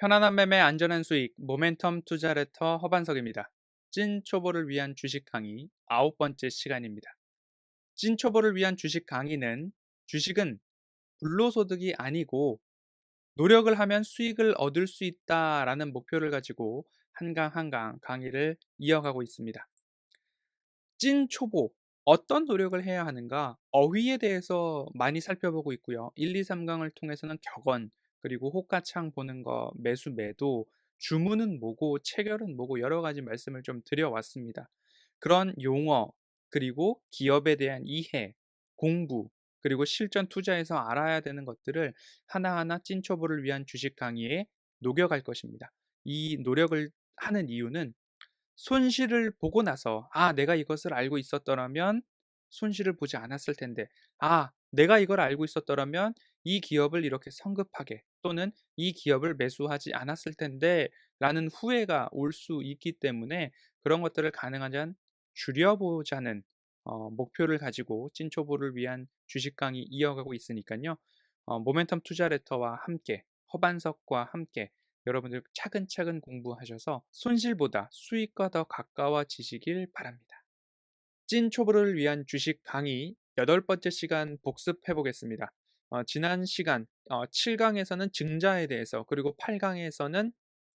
편안한 매매 안전한 수익 모멘텀 투자 레터 허반석입니다. 찐 초보를 위한 주식 강의 아홉 번째 시간입니다. 찐 초보를 위한 주식 강의는 주식은 불로소득이 아니고 노력을 하면 수익을 얻을 수 있다라는 목표를 가지고 한강 한강 강의를 이어가고 있습니다. 찐 초보 어떤 노력을 해야 하는가 어휘에 대해서 많이 살펴보고 있고요. 1, 2, 3강을 통해서는 격언 그리고 호가창 보는 거, 매수 매도, 주문은 뭐고 체결은 뭐고 여러 가지 말씀을 좀 드려왔습니다. 그런 용어 그리고 기업에 대한 이해, 공부 그리고 실전 투자에서 알아야 되는 것들을 하나하나 찐초보를 위한 주식 강의에 녹여갈 것입니다. 이 노력을 하는 이유는 손실을 보고 나서 아 내가 이것을 알고 있었더라면 손실을 보지 않았을 텐데 아 내가 이걸 알고 있었더라면 이 기업을 이렇게 성급하게 또는 이 기업을 매수하지 않았을 텐데 라는 후회가 올 수 있기 때문에 그런 것들을 가능한 한 줄여보자는 어, 목표를 가지고 찐초보를 위한 주식 강의 이어가고 있으니까요. 어, 모멘텀 투자 레터와 함께 허반석과 함께 여러분들 차근차근 공부하셔서 손실보다 수익과 더 가까워지시길 바랍니다. 찐초보를 위한 주식 강의 여덟 번째 시간 복습해 보겠습니다. 어, 지난 시간 어, 7강에서는 증자에 대해서 그리고 8강에서는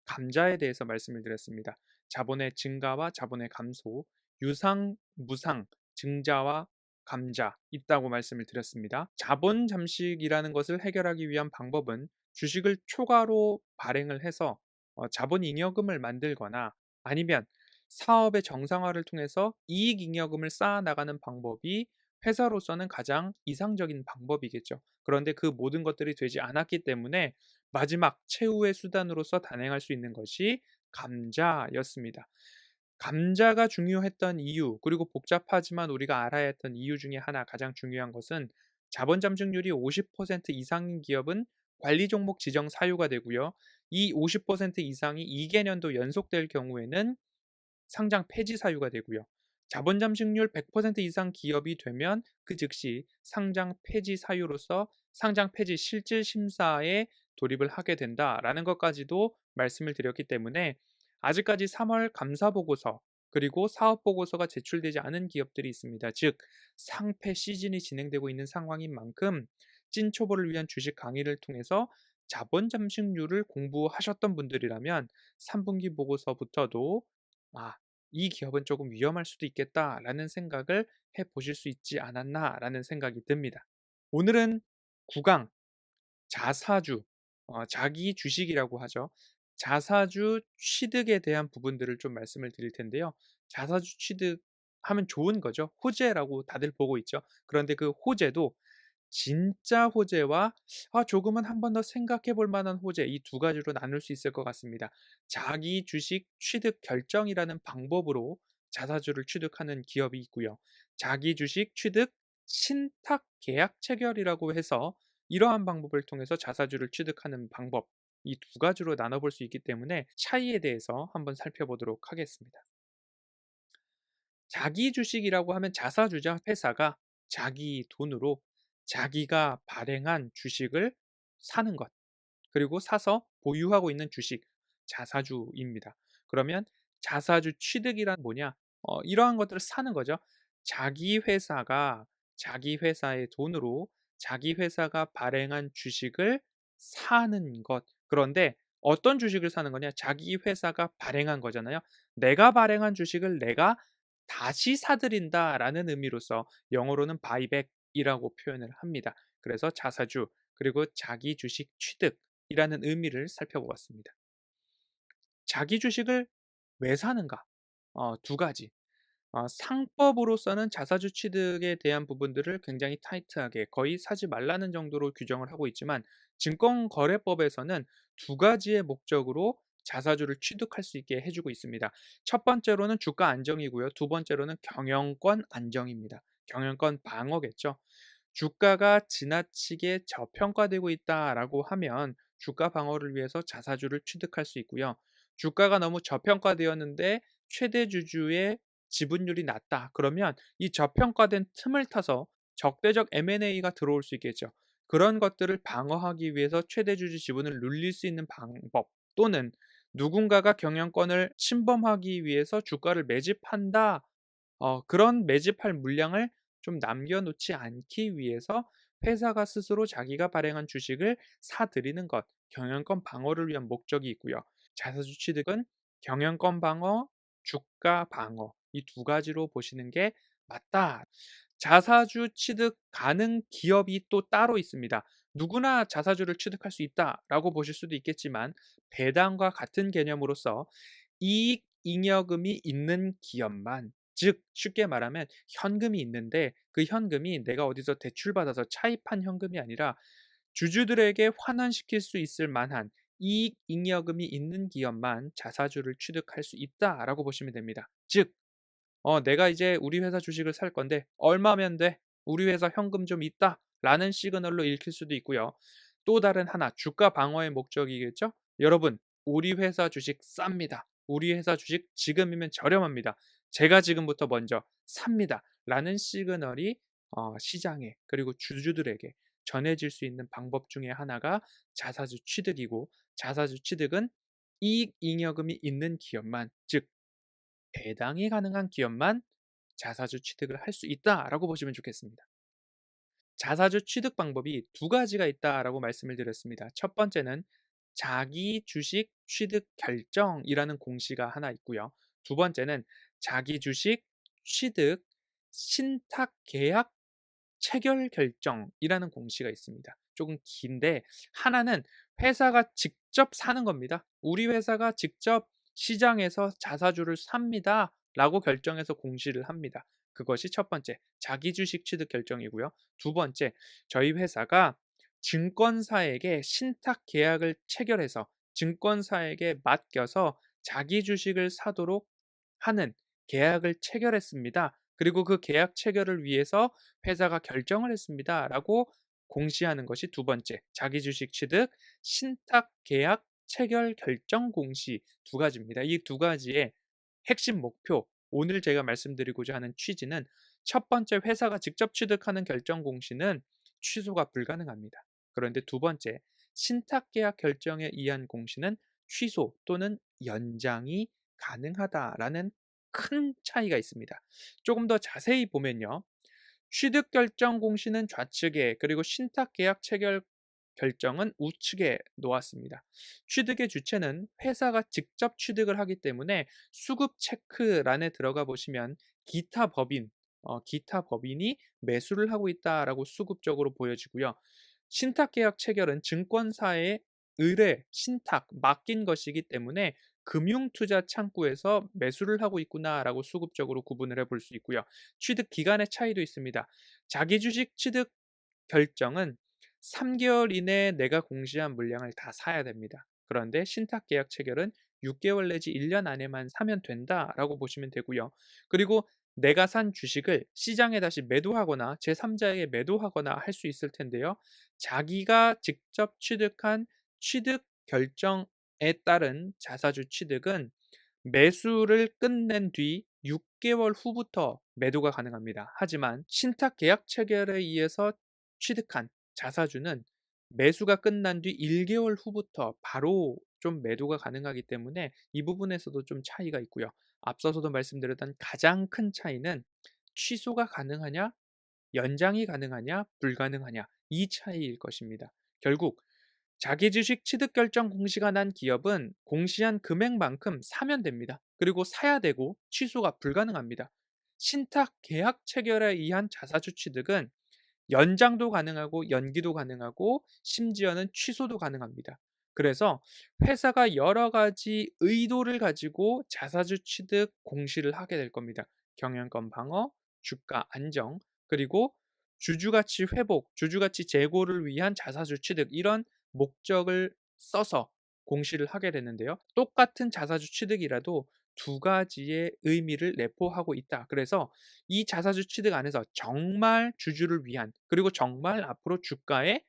감자에 대해서 말씀을 드렸습니다. 자본의 증가와 자본의 감소, 유상, 무상, 증자와 감자 있다고 말씀을 드렸습니다. 자본 잠식이라는 것을 해결하기 위한 방법은 주식을 초과로 발행을 해서 어, 자본 잉여금을 만들거나 아니면 사업의 정상화를 통해서 이익 잉여금을 쌓아 나가는 방법이 회사로서는 가장 이상적인 방법이겠죠. 그런데 그 모든 것들이 되지 않았기 때문에 마지막 최후의 수단으로서 단행할 수 있는 것이 감자였습니다. 감자가 중요했던 이유, 그리고 복잡하지만 우리가 알아야 했던 이유 중에 하나 가장 중요한 것은 자본 잠식률이 50% 이상인 기업은 관리 종목 지정 사유가 되고요. 이 50% 이상이 2개년도 연속될 경우에는 상장 폐지 사유가 되고요. 자본 잠식률 100% 이상 기업이 되면 그 즉시 상장 폐지 사유로서 상장 폐지 실질 심사에 돌입을 하게 된다라는 것까지도 말씀을 드렸기 때문에 아직까지 3월 감사 보고서 그리고 사업 보고서가 제출되지 않은 기업들이 있습니다. 즉 상패 시즌이 진행되고 있는 상황인 만큼 찐 초보를 위한 주식 강의를 통해서 자본 잠식률을 공부하셨던 분들이라면 3분기 보고서부터도 아, 이 기업은 조금 위험할 수도 있겠다라는 생각을 해 보실 수 있지 않았나라는 생각이 듭니다. 오늘은 구강 자사주 어, 자기 주식이라고 하죠. 자사주 취득에 대한 부분들을 좀 말씀을 드릴 텐데요. 자사주 취득 하면 좋은 거죠. 호재라고 다들 보고 있죠. 그런데 그 호재도 진짜 호재와 아, 조금은 한 번 더 생각해 볼 만한 호재 이 두 가지로 나눌 수 있을 것 같습니다. 자기 주식 취득 결정이라는 방법으로 자사주를 취득하는 기업이 있고요. 자기 주식 취득 신탁 계약 체결이라고 해서 이러한 방법을 통해서 자사주를 취득하는 방법 이 두 가지로 나눠볼 수 있기 때문에 차이에 대해서 한번 살펴보도록 하겠습니다. 자기 주식이라고 하면 자사주자 회사가 자기 돈으로 자기가 발행한 주식을 사는 것, 그리고 사서 보유하고 있는 주식, 자사주입니다. 그러면 자사주 취득이란 뭐냐? 어, 이러한 것들을 사는 거죠. 자기 회사가 자기 회사의 돈으로 자기 회사가 발행한 주식을 사는 것. 그런데 어떤 주식을 사는 거냐? 자기 회사가 발행한 거잖아요. 내가 발행한 주식을 내가 다시 사들인다라는 의미로서 영어로는 바이백 이라고 표현을 합니다. 그래서 자사주 그리고 자기 주식 취득이라는 의미를 살펴보았습니다. 자기 주식을 왜 사는가? 어, 두 가지. 어, 상법으로서는 자사주 취득에 대한 부분들을 굉장히 타이트하게 거의 사지 말라는 정도로 규정을 하고 있지만 증권거래법에서는 두 가지의 목적으로 자사주를 취득할 수 있게 해주고 있습니다. 첫 번째로는 주가 안정이고요. 두 번째로는 경영권 안정입니다. 경영권 방어겠죠. 주가가 지나치게 저평가되고 있다라고 하면 주가 방어를 위해서 자사주를 취득할 수 있고요. 주가가 너무 저평가되었는데 최대 주주의 지분율이 낮다. 그러면 이 저평가된 틈을 타서 적대적 M&A가 들어올 수 있겠죠. 그런 것들을 방어하기 위해서 최대 주주 지분을 눌릴 수 있는 방법. 또는 누군가가 경영권을 침범하기 위해서 주가를 매집한다. 어, 그런 매집할 물량을 좀 남겨놓지 않기 위해서 회사가 스스로 자기가 발행한 주식을 사들이는 것, 경영권 방어를 위한 목적이 있고요. 자사주 취득은 경영권 방어, 주가 방어 이 두 가지로 보시는 게 맞다. 자사주 취득 가능 기업이 또 따로 있습니다. 누구나 자사주를 취득할 수 있다라고 보실 수도 있겠지만 배당과 같은 개념으로서 이익 잉여금이 있는 기업만 즉 쉽게 말하면 현금이 있는데 그 현금이 내가 어디서 대출받아서 차입한 현금이 아니라 주주들에게 환원시킬 수 있을 만한 이익 잉여금이 있는 기업만 자사주를 취득할 수 있다라고 보시면 됩니다. 즉 어, 내가 이제 우리 회사 주식을 살 건데 얼마면 돼? 우리 회사 현금 좀 있다. 라는 시그널로 읽힐 수도 있고요. 또 다른 하나, 주가 방어의 목적이겠죠? 여러분, 우리 회사 주식 쌉니다. 우리 회사 주식 지금이면 저렴합니다. 제가 지금부터 먼저 삽니다. 라는 시그널이 어, 시장에 그리고 주주들에게 전해질 수 있는 방법 중에 하나가 자사주 취득이고 자사주 취득은 이익 잉여금이 있는 기업만 즉 배당이 가능한 기업만 자사주 취득을 할 수 있다라고 보시면 좋겠습니다. 자사주 취득 방법이 두 가지가 있다라고 말씀을 드렸습니다. 첫 번째는 자기 주식 취득 결정이라는 공시가 하나 있고요. 두 번째는 자기 주식 취득 신탁 계약 체결 결정이라는 공시가 있습니다. 조금 긴데 하나는 회사가 직접 사는 겁니다. 우리 회사가 직접 시장에서 자사주를 삽니다. 라고 결정해서 공시를 합니다. 그것이 첫 번째, 자기 주식 취득 결정이고요. 두 번째, 저희 회사가 증권사에게 신탁 계약을 체결해서 증권사에게 맡겨서 자기 주식을 사도록 하는 계약을 체결했습니다. 그리고 그 계약 체결을 위해서 회사가 결정을 했습니다. 라고 공시하는 것이 두 번째, 자기 주식 취득, 신탁 계약 체결 결정 공시 두 가지입니다. 이 두 가지의 핵심 목표, 오늘 제가 말씀드리고자 하는 취지는 첫 번째 회사가 직접 취득하는 결정 공시는 취소가 불가능합니다. 그런데 두 번째 신탁 계약 결정에 의한 공시는 취소 또는 연장이 가능하다라는 큰 차이가 있습니다. 조금 더 자세히 보면요. 취득 결정 공시는 좌측에 그리고 신탁 계약 체결 결정은 우측에 놓았습니다. 취득의 주체는 회사가 직접 취득을 하기 때문에 수급 체크란에 들어가 보시면 기타 법인, 어, 기타 법인이 매수를 하고 있다라고 수급적으로 보여지고요. 신탁 계약 체결은 증권사의 의뢰, 신탁, 맡긴 것이기 때문에 금융투자 창구에서 매수를 하고 있구나라고 수급적으로 구분을 해볼 수 있고요. 취득 기간의 차이도 있습니다. 자기 주식 취득 결정은 3개월 이내에 내가 공시한 물량을 다 사야 됩니다. 그런데 신탁 계약 체결은 6개월 내지 1년 안에만 사면 된다라고 보시면 되고요. 그리고 내가 산 주식을 시장에 다시 매도하거나 제3자에게 매도하거나 할 수 있을 텐데요. 자기가 직접 취득한 취득 결정 에 따른 자사주 취득은 매수를 끝낸 뒤 6개월 후부터 매도가 가능합니다. 하지만 신탁 계약 체결에 의해서 취득한 자사주는 매수가 끝난 뒤 1개월 후부터 바로 좀 매도가 가능하기 때문에 이 부분에서도 좀 차이가 있고요. 앞서서도 말씀드렸던 가장 큰 차이는 취소가 가능하냐, 연장이 가능하냐, 불가능하냐 이 차이일 것입니다. 결국 자기 주식 취득 결정 공시가 난 기업은 공시한 금액만큼 사면 됩니다. 그리고 사야 되고 취소가 불가능합니다. 신탁 계약 체결에 의한 자사주 취득은 연장도 가능하고 연기도 가능하고 심지어는 취소도 가능합니다. 그래서 회사가 여러 가지 의도를 가지고 자사주 취득 공시를 하게 될 겁니다. 경영권 방어, 주가 안정, 그리고 주주가치 회복, 주주가치 재고를 위한 자사주 취득 이런 목적을 써서 공시를 하게 되는데요. 똑같은 자사주 취득이라도 두 가지의 의미를 내포하고 있다. 그래서 이 자사주 취득 안에서 정말 주주를 위한 그리고 정말 앞으로 주가에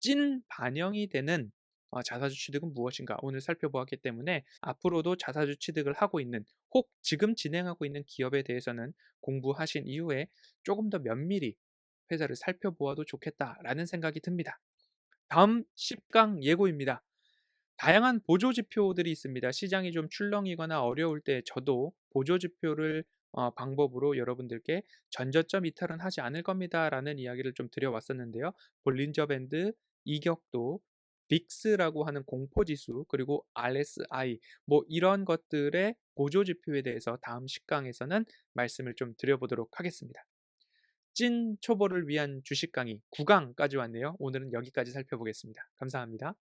찐 반영이 되는 어, 자사주 취득은 무엇인가 오늘 살펴보았기 때문에 앞으로도 자사주 취득을 하고 있는 혹 지금 진행하고 있는 기업에 대해서는 공부하신 이후에 조금 더 면밀히 회사를 살펴보아도 좋겠다라는 생각이 듭니다. 다음 10강 예고입니다. 다양한 보조 지표들이 있습니다. 시장이 좀 출렁이거나 어려울 때 저도 보조 지표를 어 방법으로 여러분들께 "전저점 이탈은 하지 않을 겁니다."라는 이야기를 좀 드려 왔었는데요. 볼린저 밴드, 이격도, 빅스라고 하는 공포 지수, 그리고 RSI 뭐 이런 것들의 보조 지표에 대해서 다음 시강에서는 말씀을 좀 드려 보도록 하겠습니다. 찐 초보를 위한 주식 강의 9 강까지 왔네요. 오늘은 여기까지 살펴보겠습니다. 감사합니다.